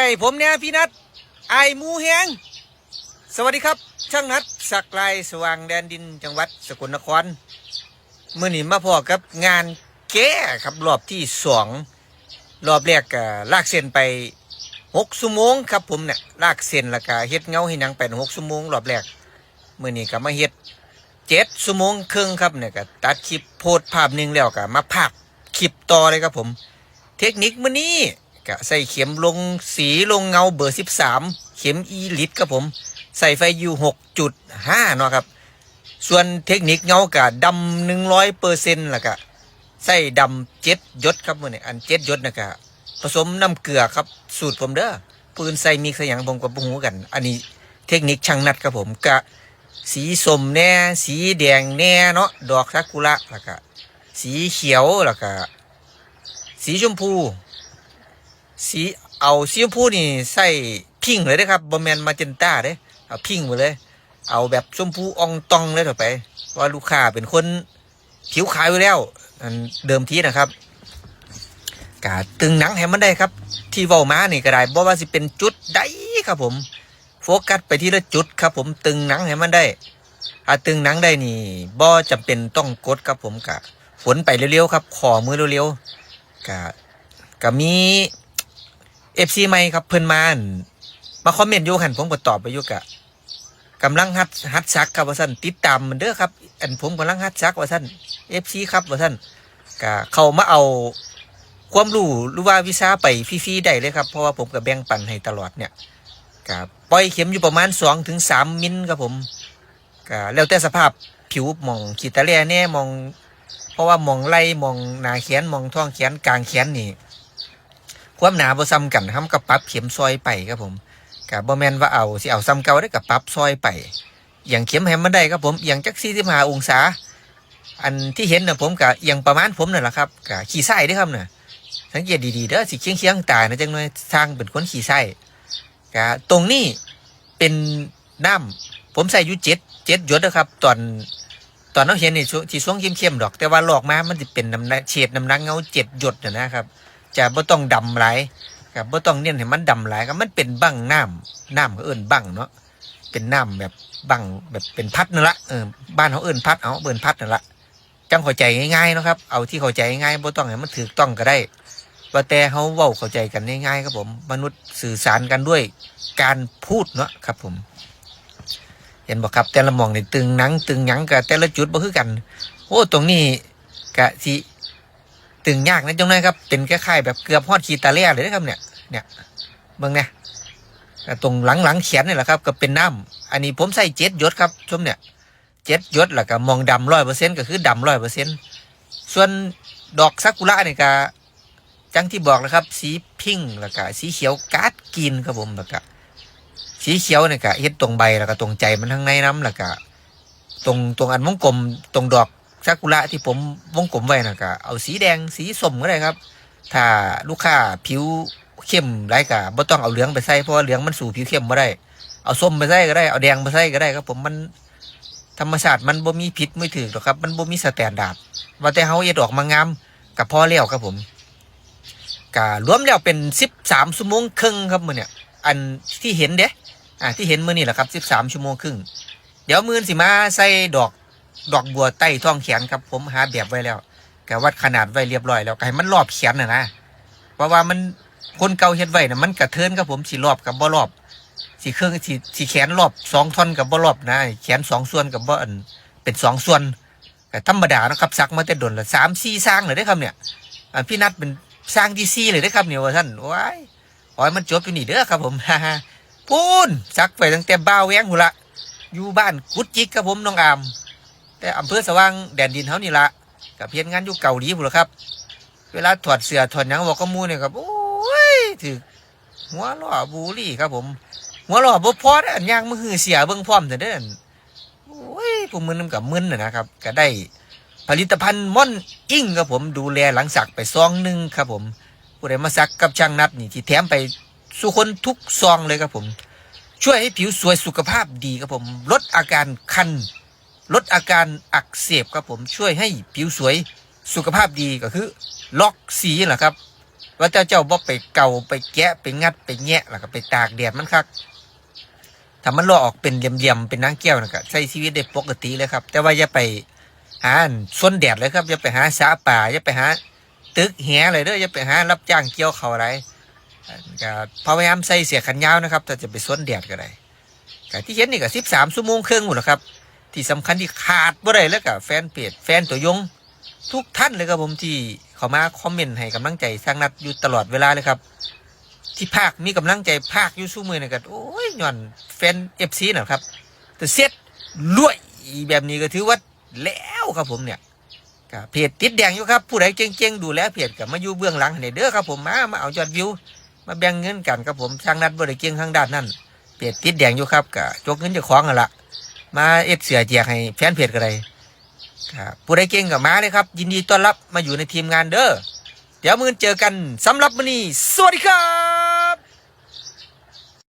ร์ให้ผมเนี่ยพี่นัทไอหมูแหงสวัสดีครับ ช่างนัดสักลายสว่างแดนดินจังหวัดสกลนครเมื่อนี้มาพอกับงานแก้ครับรอบที่สองรอบแรกก็ลากเส้นไปหกชั่วโมงครับผมเนี่ยลากเส้นแล้วก็เฮ็ดเงาให้หนังไปหกชั่วโมงรอบแรกเมื่อนี้ก็มาเฮ็ดเจ็ดชั่วโมงครึ่งครับเนี่ยก็ตัดคลิปโพสภาพหนึ่งแล้วก็มาพากคลิปต่อเลยครับผม เทคนิคมื่อนี้ ก็ใส่เข็มลงสีลงเงาเบอร์ 13 เข็มอีลิตครับผม ใส่ไฟอยู่ 6.5 เนาะครับ ส่วนเทคนิคเงากะดำหนึ่งร้อยเปอร์เซ็นต์ละกะใส่ดำเจ็ดยศครับมื่อนี้อันเจ็ดยศนะกะผสมน้ำเกลือครับสูตรผมเด้อปืนใส่มิกใส่หยังผมกับปุหูกัน อันนี้เทคนิคช่างนัดครับผมกะสีสมแน่ สีแดงแน่เนาะดอกซากุระแล้วก็สีเขียวแล้วก็สีชมพู สีเอาสีชมพูนี่ใส่พิงเลยนะครับบอมแมนมาเจนต้าเด้เอาพิงค์มาเลย เอาแบบชมพูอองตองเลยต่อไปเพราะว่าลูกค้าเป็นคนผิวขาวอยู่แล้วเดิมทีนะครับกาตึงหนังให้มันได้ครับ ที่เว้ามานี่ก็ได้บ่ว่าสิเป็นจุดใดครับผม โฟกัสไปที่ละจุดครับ ผมตึงหนังให้มันได้ถ้าตึงหนังได้นี่บ่จำเป็นต้องกดครับผมกะฝนไปเร็วๆครับขอมือเร็วๆก็ก็มี เอฟซีใหม่ครับเพิ่นมาอั่นมาคอมเมนต์อยู่หันผมก็ตอบไปอยู่กะกำลังฮัดฮัดซักครับว่าซั่นติดตามมันเด้อครับ อันผมกำลังฮัดซักว่าซั่นเอฟซีครับว่าซั่นก็เข้ามาเอาความรู้หรือว่าวิชาไปฟรีๆได้เลยครับ เพราะว่าผมก็แบ่งปันให้ตลอดเนี่ยก็ปล่อยเข็มอยู่ประมาณ2ถึง3มิลครับผมก็แล้วแต่สภาพผิวมองขีดตะแลแน่มอง เพราะว่ามองไล่มองหนาแขนมองท้องแขนกลางแขนนี่ ความหนาบ่ซ้ำกันครับกับปรับเข็มซอยไปครับผมกับบ่แมนว่าเอาสิเอาซ้ำเก่าได้กับปรับซอยไป อย่างเข็มแฮมมันได้ครับผมอย่างจักสี่สิบห้าองศา อันที่เห็นนะผมกับอย่างประมาณผมนั่นแหละครับกับขี่ไส้ด้วยครับเนี่ยสังเกตดีๆเด้อสิเคียงเคียงๆตายนะจังเลยทางเป็นคนขี่ไส้กับตรงนี้เป็นน้ำผมใส่ยู่เจ็ดเจ็ดหยดนะครับ ตอนตอนเราเห็นนี่ช่วงที่ช่วงเข้มๆดอก แต่ว่าหลอกมามันจะเป็นน้ำเฉดน้ำหนักเงาเจ็ดหยดนะครับ จะบ่ต้องดำไหลายครับบ่ต้องเน้นให้มันดำไหลายครับมันเป็นบั้งน้ำน้ำเขาเอิ้นบั้งเนาะเป็นน้ำแบบบั้งแบบเป็นพัดนั่นละเออบ้านเขาเอิ้นพัดเอาเอิ้นพัดนั่นละจังเข้าใจง่ายๆนะครับ เอาที่เข้าใจง่ายบ่ต้องให้มันถูกต้องก็ได้ ว่าแต่เขาเว้าเข้าใจกันง่ายๆครับผม มนุษย์สื่อสารกันด้วยการพูดเนาะครับผม เห็นบอกครับ แต่ละมองนี่ตึงหนังตึงหยังกับแต่ละจุดบ่คือกัน โอ้ตรงนี้กะสิ ตึงยากนะจังเลยครับ เป็นคล้ายๆแบบเกือบฮอดขีตาเล่เลยนะครับเนี่ย เนี่ยเบิ่งเนี่ยตรงหลังหลังๆเขียนนี่แหละครับ ก็เป็นน้ำอันนี้ผมใส่เจ็ดยศครับชมเนี่ยเจ็ดยศแล้วก็มองดำร้อยเปอร์เซ็นต์ก็คือดำร้อยเปอร์เซ็นต์ส่วนดอกซากุระนี่ก็จังที่บอกนะครับ สีพิงค์แล้วก็สีเขียวการ์ดกรีนครับผมแล้วก็สีเขียวเนี่ยก็เฮ็ดตรงใบแล้วก็ตรงใจมันทั้งในน้ำแล้วก็ตรงตรงอันวงกลมตรงดอก ซากุระที่ผมวงกลมไว้นะก็เอาสีแดงสีส้มก็ได้ครับ ถ้าลูกค้าผิวเข้มไรก็บ่ต้องเอาเหลืองไปใส่เพราะาเหลืองมันสู่ผิวเข้มบ่ได้ เอาส้มไปใส่ก็ได้เอาแดงไปใส่ก็ได้ครับ ผมมันธรรมชาติมันบ่มีผิดไม่ถือหรอกครับ มันบ่มีสแตนดาร์ดว่าแต่เฮาเฮ็ดออกมางามกับพ่อแล้วครับผมก็รวมแล้วเป็น13ชั่วโมงครึ่งครับมือเนี่ยอันที่เห็นเด้อ่าที่เห็นมือนี่แหละครับสิบสามชั่วโมงครึ่งเดี๋ยวมือสิมาใส่ดอก ดอกบัวใต้ท้องแขนครับผมหาแบบไว้แล้วก็วัดขนาดไว้เรียบร้อยแล้วก็ให้มันรอบแขนน่ะนะเพราะว่ามันคนเก่าเฮ็ดไว้น่ะมันกระเทินครับผมสีรอบกับบ่รอบสีเครื่องสีสีแขนรอบสองท่อนกับบ่รอบนะ แขนสองส่วนกับบ่อันเป็นสองส่วนก็ธรรมดานะครับซักมาแต่ดนละสามสี่สร้างเลยได้ครับเนี่ยอ่าพี่นัดเป็นสร้างที่สี่เลยได้ครับเนี่ยว่าท่านว้ายขอให้มันจบอยู่นี่เด้อครับผมฮ่าฮ่าพูนซักไปตั้งแต่บ้าแวงหูละอยู่บ้านกุดจิกครับผมน้องอาม แต่อำเภอสว่างแดนดินเขานี่ละกับเพียนงานอยู่เกาหลีพุ่นละครับ เวลาถอดเสือถอดหยังบอกก็มูเนี่ยครับโอ้ยถือหัวล้อบูรี่ครับผม หัวล้อบ่พอเด้ออันย่างมือหือเสียเบิ่งพร้อมแต่เด้อโอ้ยผมมึนกับมึนนะนะครับ ก็ได้ผลิตภัณฑ์ม่อนอิงครับผมดูแลหลังสักไปซองหนึ่งครับผมผู้ใดมาสักกับช่างนัดนี่ที่แถมไปสู่คนทุกซองเลยครับผม ช่วยให้ผิวสวยสุขภาพดีครับผม ลดอาการคัน ลดอาการอักเสบครับผมช่วยให้ผิวสวยสุขภาพดีก็คือ ล็อกสีแหละครับ ว่าเจ้าเจ้าบ่ไปเก่าไปแกะไปงัดไปแงะแล้วก็ไปตากแดดมันคักถ้ามันลอกออกเป็นเหลี่ยมๆเป็นนางแก้วนะก็ใช้ชีวิตได้ปกติเลยครับ แต่ว่าอย่าไปหาส้นแดดเลยครับอย่าไปหาสาป่าอย่าไปหาตึกแหเลยเด้ออย่าไปหารับจ้างเกี่ยวเขาอะไรก็พยายามใส่เสียขันยาวนะครับถ้าจะไปส้นแดดก็ได้ก็ที่เห็นนี่ก็สิบสามชั่วโมงครึ่งหมดแล้วครับ ที่สำคัญที่ขาดบ่ได้แล้วกับแฟนเพจแฟนตัวยง ทุกท่านเลยครับผมที่เขามาคอมเมนต์ให้กำลังใจสร้างนัดอยู่ตลอดเวลาเลยครับ ที่ภาคมีกำลังใจภาคอยู่สู้มือนะครับโอ้ยย้อนแฟนเอฟซีนะครับแต่เซ็ตรวยแบบนี้ก็ถือว่าแล้วครับผมเนี่ยเพจติดแดงอยู่ครับผู้ใดเก่งๆดูแลเพจกับมาอยู่เบื้องหลังให้เด้อครับผมมามาเอายอดวิว มาแบ่งเงินกันครับผมสร้างนัดบริเก่งทางด้านนั้นเพจติดแดงอยู่ครับก็จกเงินจะคล้องกันละ มาเอ็ดเสือแจกให้แฟนเพจกันเลยครับผู้ใดเก่งกับมาเลยครับ ยินดีต้อนรับมาอยู่ในทีมงานเด้อเดี๋ยวมือเจอกันสำหรับมื้อนี้สวัสดีครับ